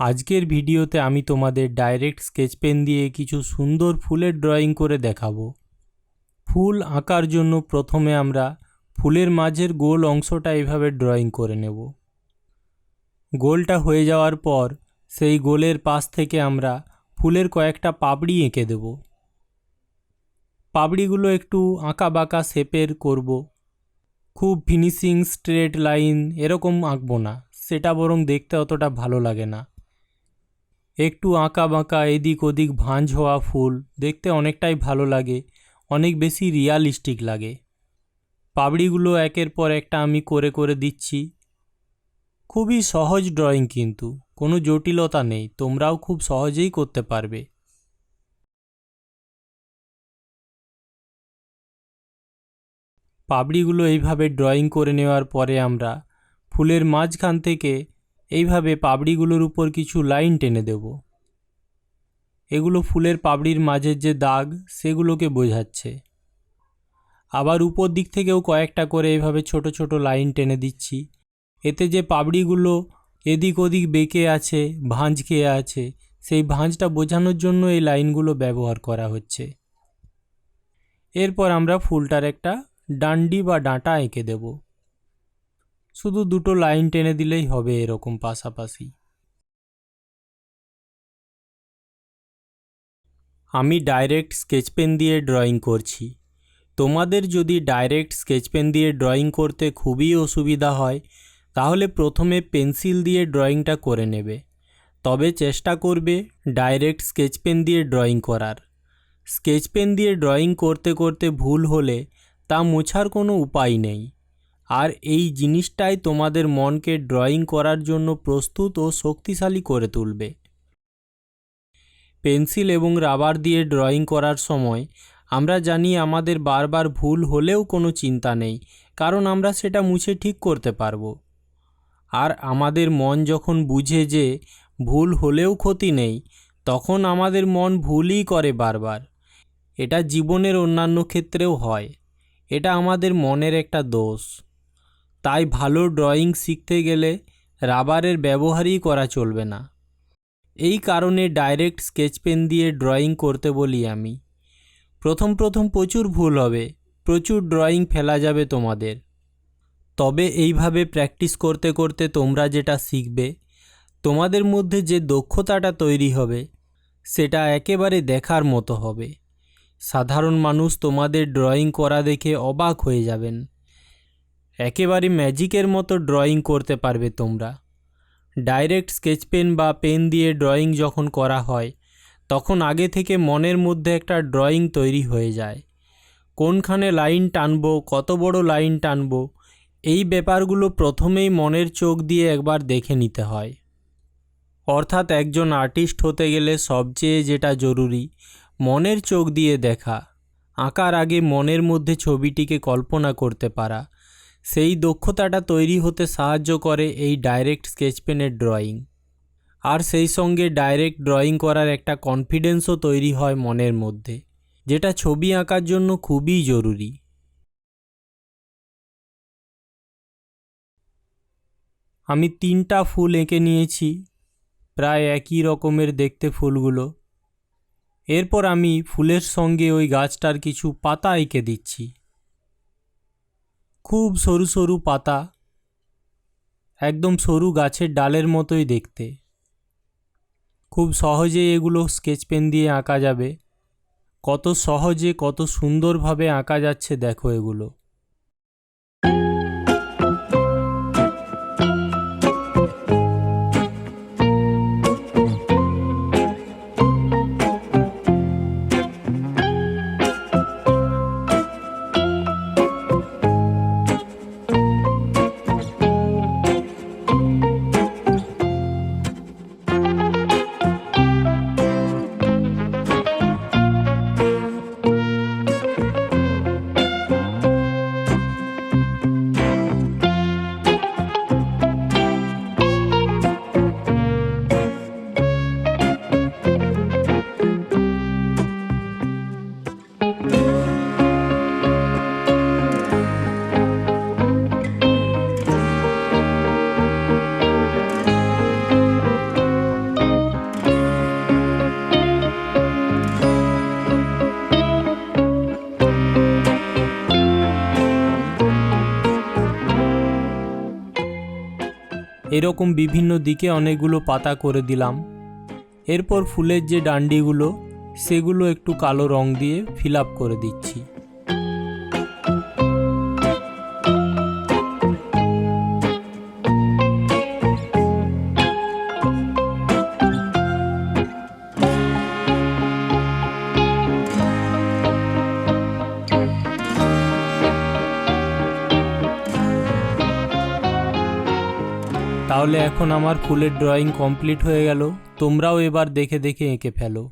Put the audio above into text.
আজকের ভিডিওতে আমি তোমাদের ডাইরেক্ট স্কেচ পেন দিয়ে কিছু সুন্দর ফুলের ড্রয়িং করে দেখাবো। ফুল আঁকার জন্য প্রথমে আমরা ফুলের মাঝের গোল অংশটা এভাবে ড্রয়িং করে নেব। গোলটা হয়ে যাওয়ার পর সেই গোলের পাশ থেকে আমরা ফুলের কয়েকটা পাপড়ি এঁকে দেব। পাপড়িগুলো একটু আঁকা বাঁকা শেপের করব। খুব ফিনিশিং স্ট্রেট লাইন এরকম আঁকবো না, সেটা বরং দেখতে অতটা ভালো লাগে না। একটু আঁকা বাঁকা, এদিক ওদিক ভাঁজ হওয়া ফুল দেখতে অনেকটাই ভালো লাগে, অনেক বেশি রিয়ালিস্টিক লাগে। পাপড়িগুলো একের পর একটা আমি করে করে দিচ্ছি। খুবই সহজ ড্রয়িং কিন্তু, কোনো জটিলতা নেই, তোমরাও খুব সহজেই করতে পারবে। পাপড়িগুলো এইভাবে ড্রয়িং করে নেওয়ার পরে আমরা ফুলের মাঝখান থেকে এইভাবে পাপড়িগুলোর উপর কিছু লাইন টেনে দেব। এগুলো ফুলের পাপড়ির মাঝের যে দাগ, সেগুলোকে বোঝাচ্ছে। আবার উপর দিক থেকেও কয়েকটা করে এইভাবে ছোট ছোট লাইন টেনে দিচ্ছি। এতে যে পাপড়িগুলো এদিক ওদিক বেঁকে আছে ভাঁজ খেয়ে আছে, সেই ভাঁজটা বোঝানোর জন্য এই লাইনগুলো ব্যবহার করা হচ্ছে। এরপর আমরা ফুলটার একটা ডান্ডি বা ডাঁটা এঁকে দেব। শুধু দুটো লাইন টেনে দিলেই হবে এরকম পাশাপাশি। আমি ডাইরেক্ট স্কেচ পেন দিয়ে ড্রয়িং করছি। তোমাদের যদি ডাইরেক্ট স্কেচ পেন দিয়ে ড্রয়িং করতে খুবই অসুবিধা হয়, তাহলে প্রথমে পেন্সিল দিয়ে ড্রয়িংটা করে নেবে। তবে চেষ্টা করবে ডাইরেক্ট স্কেচ পেন দিয়ে ড্রয়িং করার। স্কেচ পেন দিয়ে ড্রয়িং করতে করতে ভুল হলে তা মোছার কোনো উপায় নেই। আর এই জিনিসটাই তোমাদের মনকে ড্রয়িং করার জন্য প্রস্তুত ও শক্তিশালী করে তুলবে। পেন্সিল এবং রাবার দিয়ে ড্রয়িং করার সময় আমরা জানি আমাদের বারবার ভুল হলেও কোনো চিন্তা নেই, কারণ আমরা সেটা মুছে ঠিক করতে পারব। আর আমাদের মন যখন বুঝে যে ভুল হলেও ক্ষতি নেই, তখন আমাদের মন ভুলই করে বারবার। এটা জীবনের অন্যান্য ক্ষেত্রেও হয়। এটা আমাদের মনের একটা দোষ। তাই ভালো ড্রয়িং শিখতে গেলে রাবারের ব্যবহারই করা চলবে না। এই কারণে ডাইরেক্ট স্কেচ পেন দিয়ে ড্রয়িং করতে বলি আমি। প্রথম প্রথম প্রচুর ভুল হবে, প্রচুর ড্রয়িং ফেলা যাবে তোমাদের। তবে এইভাবে প্র্যাকটিস করতে করতে তোমরা যেটা শিখবে, তোমাদের মধ্যে যে দক্ষতাটা তৈরি হবে, সেটা একেবারে দেখার মতো হবে। সাধারণ মানুষ তোমাদের ড্রয়িং করা দেখে অবাক হয়ে যাবেন। একেবারে ম্যাজিকের মতো ড্রয়িং করতে পারবে তোমরা। ডাইরেক্ট স্কেচ পেন বা পেন দিয়ে ড্রয়িং যখন করা হয়, তখন আগে থেকে মনের মধ্যে একটা ড্রয়িং তৈরি হয়ে যায়। কোনখানে লাইন টানবো, কত বড় লাইন টানবো, এই ব্যাপারগুলো প্রথমেই মনের চোখ দিয়ে একবার দেখে নিতে হয়। অর্থাৎ একজন আর্টিস্ট হতে গেলে সবচেয়ে যেটা জরুরি, মনের চোখ দিয়ে দেখা। আঁকার আগে মনের মধ্যে ছবিটিকে কল্পনা করতে পারা। সেই দক্ষতাটা তৈরি হতে সাহায্য করে এই ডাইরেক্ট স্কেচ পেনের ড্রয়িং আর সেই সঙ্গে ডাইরেক্ট ড্রয়িং করার একটা কনফিডেন্সও তৈরি হয় মনের মধ্যে, যেটা ছবি আঁকার জন্য খুবই জরুরি। আমি তিনটা ফুল এঁকে নিয়েছি, প্রায় একই রকমের দেখতে ফুলগুলো। এরপর আমি ফুলের সঙ্গে ওই গাছটার কিছু পাতা এঁকে দিচ্ছি। খুব সরু সরু পাতা, একদম সরু গাছের ডালের মতোই দেখতে। খুব সহজে এগুলো স্কেচ পেন দিয়ে আঁকা যাবে। কত সহজে, কত সুন্দরভাবে আঁকা যাচ্ছে, দেখো এগুলো। এরকম বিভিন্ন দিকে অনেকগুলো পাতা করে দিলাম। এরপর ফুলের যে ডান্ডিগুলো, সেগুলো একটু কালো রং দিয়ে ফিল করে দিচ্ছি। তাহলে এখন আমার ফুলের ড্রয়িং কমপ্লিট হয়ে গেল। তোমরাও এবার দেখে দেখে এঁকে ফেলো।